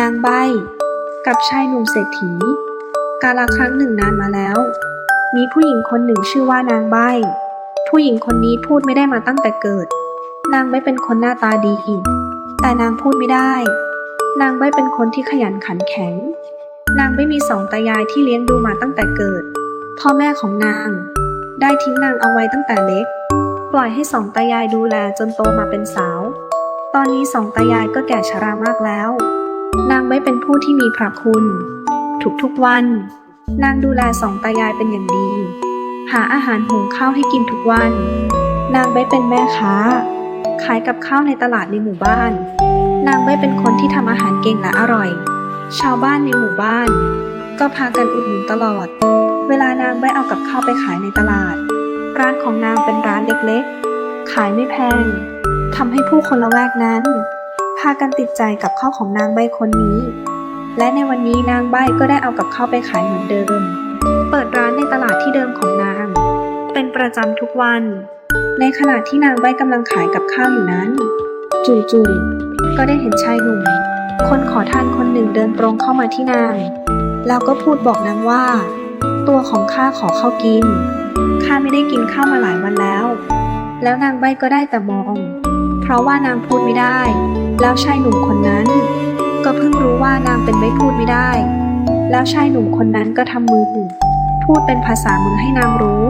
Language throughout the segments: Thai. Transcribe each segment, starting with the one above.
นางใบ กับชายหนุ่มเศรษฐี กาลครั้งหนึ่งนานมาแล้ว มีผู้หญิงคนหนึ่งชื่อว่านางใบ ผู้หญิงคนนี้พูดไม่ได้มาตั้งแต่เกิด นางใบเป็นคนหน้าตาดีแต่นางพูดไม่ได้ นางใบเป็นคนที่ขยันขันแข็ง นางไม่มีสองตายายที่เลี้ยงดูมาตั้งแต่เกิด พ่อแม่ของนาง ได้ทิ้งนางเอาไว้ตั้งแต่เล็ก ปล่อยให้สองตายายดูแลจนโตมาเป็นสาว ตอนนี้สองตายายก็แก่ชรามากแล้ว นางไม่เป็นผู้ที่มีพระคุณ ทุกๆวัน นางดูแลสองตายายเป็นอย่างดี หาอาหารหุงข้าวให้กินทุกวัน นางไม่เป็นแม่ค้า ขายกับข้าวในตลาดในหมู่บ้าน นางไม่เป็นคนที่ทำอาหารเก่งและอร่อย ชาวบ้านในหมู่บ้าน ก็พากันอุดหนุนตลอด เวลานางไม่เอากับข้าวไปขายในตลาด ร้านของนางเป็นร้านเล็กๆ ขายไม่แพงทำให้ผู้คนละแวกนั้น พากันติดใจกับข้าวของนางใบคนนี้ และในวันนี้นางใบก็ได้เอากับข้าวไปขายเหมือนเดิม เปิดร้านในตลาดที่เดิมของนาง เป็นประจำทุกวัน ในขณะที่นางใบกำลังขายกับข้าวอยู่นั้น จู่ๆก็ได้เห็นชายหนุ่ม คนขอทานคนหนึ่งเดินตรงเข้ามาที่นาง แล้วก็พูดบอกนางว่า ตัวของข้าขอข้าวกินข้าไม่ได้กินข้าวมาหลายวันแล้ว แล้วนางใบก็ได้แต่มอง เพราะว่านางพูดไม่ได้ แล้วชายหนุ่มคนนั้น ก็เพิ่งรู้ว่านางเป็นใบพูดไม่ได้ แล้วชายหนุ่มคนนั้นก็ทำมือพูดเป็นภาษามือให้นางรู้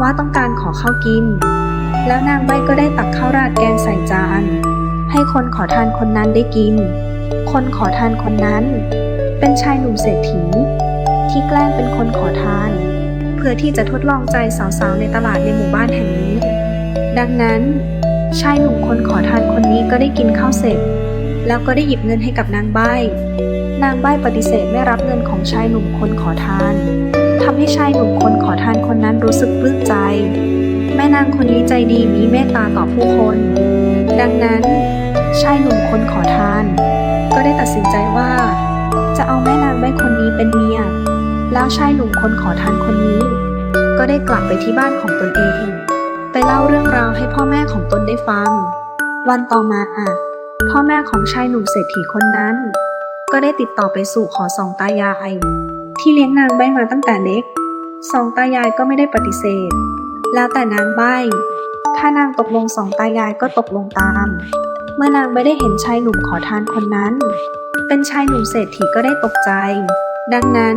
ว่าต้องการขอข้าวกิน แล้วนางใบก็ได้ตักข้าวราดแกงใส่จาน ให้คนขอทานคนนั้นได้กิน คนขอทานคนนั้น เป็นชายหนุ่มเศรษฐี ที่แกล้งเป็นคนขอทาน เพื่อที่จะทดลองใจสาวๆในตลาดในหมู่บ้านแห่งนี้ ดังนั้น ชายหนุ่มคนขอทานคนนี้ก็ได้กินข้าวเสร็จ แล้วก็ได้หยิบเงินให้กับนางใบ้นางใบ้ปฏิเสธไม่รับเงินของชายหนุ่มคนขอทานทำให้ชายหนุ่มคนขอทานคนนั้นรู้สึกปลื้มใจ แม่นางคนนี้ใจดีมีเมตตาต่อผู้คน ดังนั้น ชายหนุ่มคนขอทาน ก็ได้ตัดสินใจว่า จะเอาแม่นางใบคนนี้เป็นเมีย แล้วชายหนุ่มคนขอทานคนนี้ ก็ได้กลับไปที่บ้านของตนเอง ไปเล่าเรื่องราวให้พ่อแม่ของตนได้ฟัง วันต่อมาอะ พ่อแม่ของชายหนุ่มเศรษฐีคนนั้น ก็ได้ติดต่อไปสู่ขอสองตายาย ที่เลี้ยงนางใบมาตั้งแต่เล็ก สองตายายก็ไม่ได้ปฏิเสธ แล้วแต่นางใบ ถ้านางตกลงสองตายายก็ตกลงตาม เมื่อนางไม่ได้เห็นชายหนุ่มขอทานคนนั้น เป็นชายหนุ่มเศรษฐีก็ได้ตกใจ ดังนั้น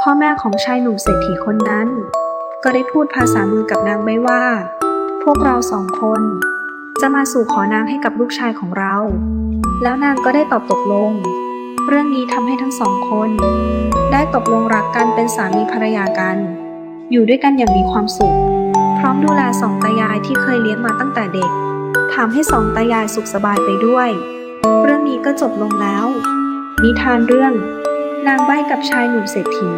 พ่อแม่ของชายหนุ่มเศรษฐีคนนั้น ก็ได้พูดภาษามือกับนางใบว่า พวกเราสองคน จะมาสู่ขอนางให้กับลูกชายของเรา แล้วนางก็ได้ตอบตกลง เรื่องนี้ทำให้ทั้งสองคน ได้ตกลงรักกันเป็นสามีภรรยากัน อยู่ด้วยกันอย่างมีความสุข พร้อมดูแลสองตายายที่เคยเลี้ยงมาตั้งแต่เด็กทำให้สองตายายสุขสบายไปด้วย เรื่องนี้ก็จบลงแล้ว นิทานเรื่อง นางใบกับชายหนุ่มเศรษฐี